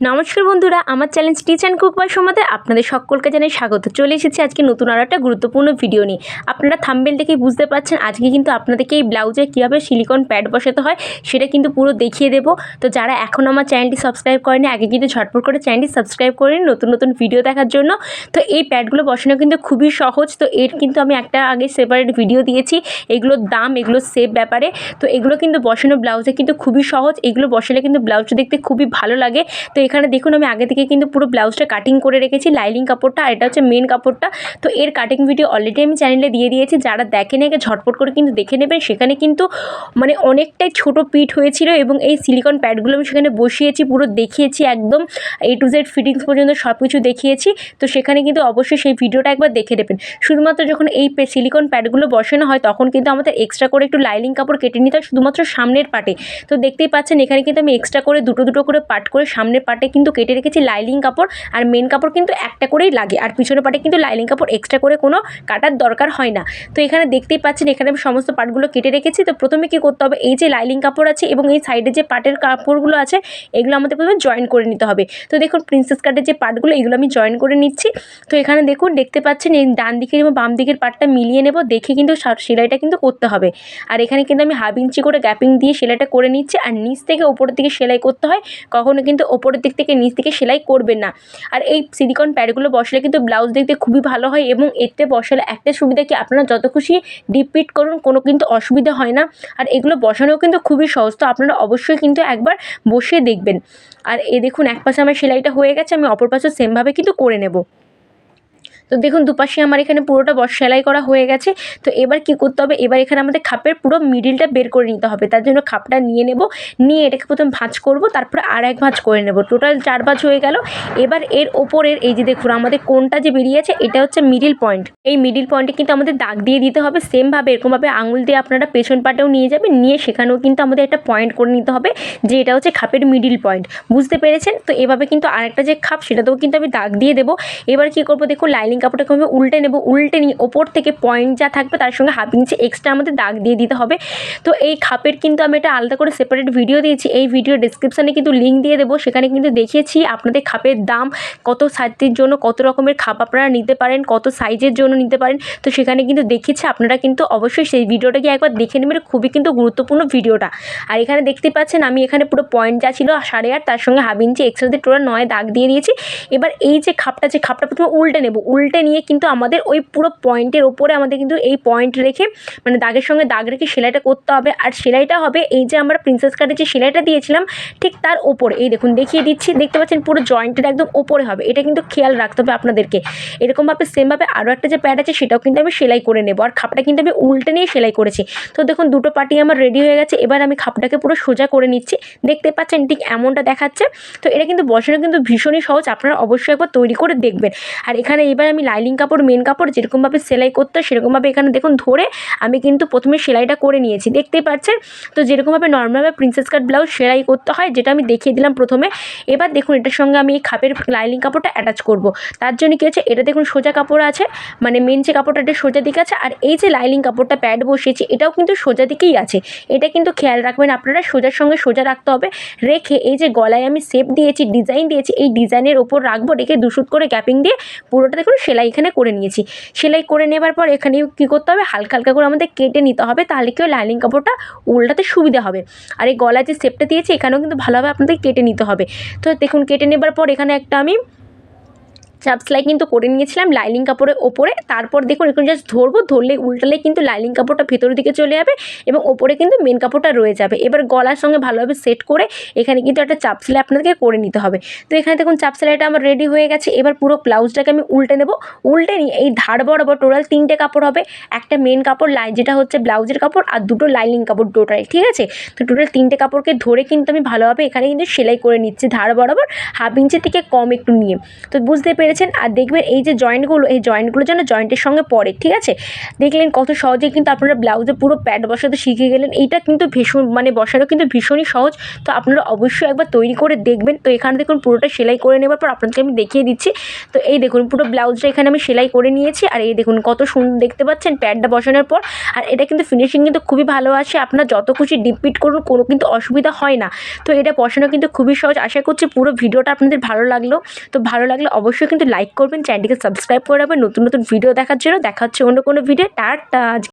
নমস্কার বন্ধুরা, আমার channel stitch and cook by সমাতে আপনাদের সকলকে জানাই স্বাগত। চলে এসেছি আজকে নতুন আর একটা গুরুত্বপূর্ণ ভিডিও নিয়ে। আপনারা থাম্বেল দেখেই বুঝতে পারছেন, আজকে কিন্তু আপনাদেরকে এই ব্লাউজে কীভাবে সিলিকন প্যাড বসাতে হয়, সেটা কিন্তু পুরো দেখিয়ে দেবো। তো যারা এখন আমার চ্যানেলটি সাবস্ক্রাইব করেনি, আগে কিন্তু ঝটপট করে চ্যানেলটি সাবস্ক্রাইব করে নতুন নতুন ভিডিও দেখার জন্য। তো এই প্যাডগুলো বসানো কিন্তু খুবই সহজ, তো এর কিন্তু আমি একটা আগে সেপারেট ভিডিও দিয়েছি। এগুলোর দাম, এগুলোর সেভ ব্যাপারে, তো এগুলো কিন্তু বসানো ব্লাউজে কিন্তু খুবই সহজ। এগুলো বসালে কিন্তু ব্লাউজ দেখতে খুবই ভালো লাগে। তো এখানে দেখুন, আমি আগে থেকে কিন্তু পুরো ব্লাউজটা কাটিং করে রেখেছি লাইলিং কাপড়টা আর এটা হচ্ছে মেন কাপড়টা। তো এর কাটিং ভিডিও অলরেডি আমি চ্যানেলে দিয়ে দিয়েছি, যারা দেখেন আগে ঝটপট করে কিন্তু দেখে নেবেন। সেখানে কিন্তু মানে অনেকটাই ছোট পিঠ হয়েছিল এবং এই সিলিকন প্যাডগুলো আমি সেখানে বসিয়েছি, পুরো দেখিয়েছি একদম এ টু জেড ফিটিংস পর্যন্ত সব কিছু দেখিয়েছি। তো সেখানে কিন্তু অবশ্যই সেই ভিডিওটা একবার দেখে নেবেন। শুধুমাত্র যখন এই সিলিকন প্যাডগুলো বসানো হয়, তখন কিন্তু আমাদের এক্সট্রা করে একটু লাইলিং কাপড় কেটে নিতে হয়, শুধুমাত্র সামনের পাটে। তো দেখতেই পাচ্ছেন, এখানে কিন্তু আমি এক্সট্রা করে দুটো দুটো করে পাট করে সামনের পাটে কিন্তু কেটে রেখেছি লাইলিং কাপড় আর মেন কাপড় কিন্তু একটা করেই লাগে। আর পিছনের পাটে কিন্তু লাইলিং কাপড় এক্সট্রা করে কোনো কাটার দরকার হয় না। তো এখানে দেখতেই পাচ্ছেন, এখানে আমি সমস্ত পাটগুলো কেটে রেখেছি। তো প্রথমে কী করতে হবে? এই যে লাইলিং কাপড় আছে এবং এই সাইডে যে পাটের কাপড়গুলো আছে, এগুলো আমাদের প্রথমে জয়েন করে নিতে হবে। তো দেখুন প্রিন্সেস কাটের যে পাটগুলো, এগুলো আমি জয়েন করে নিচ্ছি। তো এখানে দেখুন, দেখতে পাচ্ছেন, এই ডান দিকের এবং বাম দিকের পাটটা মিলিয়ে নেব। দেখে কিন্তু সেলাইটা কিন্তু করতে হবে। আর এখানে কিন্তু আমি হাফ ইঞ্চি করে গ্যাপিং দিয়ে সেলাইটা করে নিচ্ছি। আর নিচ থেকে ওপরের দিকে সেলাই করতে হয়। কখনো কিন্তু ওপরের দিক থেকে, নিচ থেকে সেলাই করবেন না। আর এই সিলিকন প্যাডগুলো বসালে কিন্তু ব্লাউজ দেখতে খুবই ভালো হয় এবং এতে বসালে একটা সুবিধা কি, আপনারা যত খুশি ডিপ পিট করুন, কোনো কিন্তু অসুবিধা হয় না। আর এগুলো বসানোও কিন্তু খুবই সহজ, তো আপনারা অবশ্যই কিন্তু একবার বসে দেখবেন। আর এ দেখুন, এক পাশে আমার সেলাইটা হয়ে গেছে, আমি অপর পাশে সেমভাবে কিন্তু করে নেব। তো দেখুন দুপাশে আমার এখানে পুরোটা বস, সেলাই করা হয়ে গেছে। তো এবার কি করতে হবে? এবার এখানে আমাদের খাপের পুরো মিডিলটা বের করে নিতে হবে। তার জন্য খাপটা নিয়ে নেব। নিয়ে এটাকে প্রথম ভাঁজ করব, তারপরে আর এক ভাঁজ করে নেব। টোটাল চার ভাঁজ হয়ে গেল। এবার এর ওপরের এই যে দেখুন, আমাদের কোনটা যে বেরিয়েছে এটা হচ্ছে মিডিল পয়েন্ট এই মিডিল পয়েন্টে কিন্তু আমাদের দাগ দিয়ে দিতে হবে। সেমভাবে এরকমভাবে আঙুল দিয়ে আপনারা পেছন পাটেও নিয়ে যাবেন। নিয়ে সেখানেও কিন্তু আমাদের একটা পয়েন্ট করে নিতে হবে, যে এটা হচ্ছে খাপের মিডিল পয়েন্ট বুঝতে পেরেছেন? তো এভাবে কিন্তু আরেকটা যে খাপ, সেটাতেও কিন্তু আমি দাগ দিয়ে দেবো। এবার কী করব? দেখুন লাইনিং কাপড়টাকে আমি উল্টে নেব, উল্টে নিয়ে ওপর থেকে পয়েন্ট যা থাকবে তার সঙ্গে হাফ ইঞ্চি এক্সট্রা আমাদের দাগ দিয়ে দিতে হবে। তো এই খাপের কিন্তু আমি এটা আলাদা করে সেপারেট ভিডিও দিয়েছি। এই ভিডিও ডিসক্রিপশানে কিন্তু লিঙ্ক দিয়ে দেবো। সেখানে কিন্তু দেখিয়েছি আপনাদের খাপের দাম, কত সাইজের জন্য কত রকমের খাপ আপনারা নিতে পারেন, কত সাইজের জন্য নিতে পারেন। তো সেখানে কিন্তু দেখিয়েছি, আপনারা কিন্তু অবশ্যই সেই ভিডিওটা গিয়ে একবার দেখে নেবেন। খুবই কিন্তু গুরুত্বপূর্ণ ভিডিওটা আর এখানে দেখতে পাচ্ছেন, আমি এখানে পুরো পয়েন্ট যা ছিল, সাড়ে আট, তার সঙ্গে হাফ ইঞ্চি এক্সট্রা দিয়ে টোটাল নয় দাগ দিয়ে দিয়েছি। এবার এই যে খাপটা যে খাপটা প্রথমে উল্টে নেব, উল্টে নিয়ে কিন্তু আমাদের ওই পুরো পয়েন্টের ওপরে আমাদের কিন্তু এই পয়েন্ট রেখে মানে দাগের সঙ্গে দাগ রেখে সেলাইটা করতে হবে। আর সেলাইটা হবে এই যে আমরা প্রিন্সেস কাটের যে সেলাইটা দিয়েছিলাম, ঠিক তার ওপরে। এই দেখুন, দেখিয়ে দিচ্ছি, দেখতে পাচ্ছেন পুরো জয়েন্টের একদম ওপরে হবে। এটা কিন্তু খেয়াল রাখতে হবে আপনাদেরকে। এরকমভাবে সেমভাবে আরও একটা যে প্যাড আছে, সেটাও কিন্তু আমি সেলাই করে নেব। আর খাপটা কিন্তু আমি উল্টে নিয়ে সেলাই করেছি। তো দেখুন, দুটো পার্টি আমার রেডি হয়ে গেছে। এবার আমি খাপটাকে পুরো সোজা করে নিচ্ছি। দেখতে পাচ্ছেন ঠিক এমনটা দেখাচ্ছে। তো এটা কিন্তু বসানো কিন্তু ভীষণই সহজ। আপনারা অবশ্যই একবার তৈরি করে দেখবেন। আর এখানে এবার লাইলিং কাপড়, মেন কাপড় যেরকমভাবে সেলাই করতে সেরকমভাবে এখানে দেখুন ধরে আমি কিন্তু প্রথমে সেলাইটা করে নিয়েছি। দেখতেই পাচ্ছেন? তো যেরকমভাবে নর্মালভাবে প্রিন্সেস কাট ব্লাউজ সেলাই করতে হয়, যেটা আমি দেখিয়ে দিলাম প্রথমে। এবার দেখুন এটার সঙ্গে আমি এই খাপের লাইলিং কাপড়টা অ্যাটাচ করব। তার জন্য কী হচ্ছে? এটা দেখুন সোজা কাপড় আছে মানে মেন যে কাপড়টা এটা সোজা দিকে আছে, আর এই যে লাইলিং কাপড়টা প্যাড বসিয়েছি, এটাও কিন্তু সোজা দিকেই আছে। এটা কিন্তু খেয়াল রাখবেন আপনারা, সোজার সঙ্গে সোজা রাখতে হবে। রেখে এই যে গলায় আমি শেপ দিয়েছি ডিজাইন দিয়েছি, এই ডিজাইনের ওপর রাখব, রেখে দুশুট করে গ্যাপিং দিয়ে পুরোটা দেখুন সেলাই এখানে করে নিয়েছি। সেলাই করে নেবার পর এখানে কী করতে হবে? হালকা হালকা করে আমাদের কেটে নিতে হবে। তাহলে কি লাইনিং কাপড়টা উল্টাতে সুবিধা হবে। আর এই গলায় যে শেপটা দিয়েছি, এখানেও কিন্তু ভালোভাবে আপনাদের কেটে নিতে হবে। তো দেখুন, কেটে নেবার পর এখানে একটা আমি চাপ সেলাই কিন্তু করে নিয়েছিলাম লাইনিং কাপড়ের ওপরে। তারপর দেখুন, এখন জাস্ট ধরবো, ধরলে উল্টালে কিন্তু লাইনিং কাপড়টা ভেতরের দিকে চলে যাবে এবং ওপরে কিন্তু মেন কাপড়টা রয়ে যাবে। এবার গলার সঙ্গে ভালোভাবে সেট করে এখানে কিন্তু একটা চাপ সেলাই আপনাদেরকে করে নিতে হবে। তো এখানে দেখুন, চাপ সেলাইটা আমার রেডি হয়ে গেছে। এবার পুরো ব্লাউজটাকে আমি উল্টে নেব। উল্টে নিয়ে এই ধার বরাবর টোটাল তিনটে কাপড় হবে। একটা মেন কাপড় লাই, যেটা হচ্ছে ব্লাউজের কাপড়, আর দুটো লাইনিং কাপড় টোটাল, ঠিক আছে? তো টোটাল তিনটে কাপড়কে ধরে কিন্তু আমি ভালোভাবে এখানে কিন্তু সেলাই করে নিচ্ছি ধার বরাবর। হাফ ইঞ্চি থেকে কম একটু নিয়ে। তো বুঝতে পেরে পেরেছেন আর দেখবেন এই যে জয়েন্টগুলো এই জয়েন্টগুলো যেন জয়েন্টের সঙ্গে পড়ে, ঠিক আছে? দেখলেন কত সহজে কিন্তু আপনারা ব্লাউজে পুরো প্যাড বসাতে শিখে গেলেন। এইটা কিন্তু ভীষণ মানে বসানো কিন্তু ভীষণই সহজ। তো আপনারা অবশ্যই একবার তৈরি করে দেখবেন। তো এখানে দেখুন পুরোটা সেলাই করে নেবার পর আপনাদেরকে আমি দেখিয়ে দিচ্ছি। তো এই দেখুন পুরো ব্লাউজটা এখানে আমি সেলাই করে নিয়েছি। আর এই দেখুন কত সুন্দর দেখতে পাচ্ছেন প্যাডটা বসানোর পর। আর এটা কিন্তু ফিনিশিং কিন্তু খুবই ভালো আসে আপনার যত খুশি ডিপিট করুন, কোনো কিন্তু অসুবিধা হয় না। তো এটা বসানো কিন্তু খুবই সহজ। আশা করছি পুরো ভিডিওটা আপনাদের ভালো লাগল। তো ভালো লাগলে অবশ্যই কিন্তু লাইক করবেন চ্যানেলটিকে সাবস্ক্রাইব করে রাখবেন। নতুন নতুন ভিডিও দেখার জন্য দেখা হচ্ছে অন্য কোনো ভিডিও টাটা!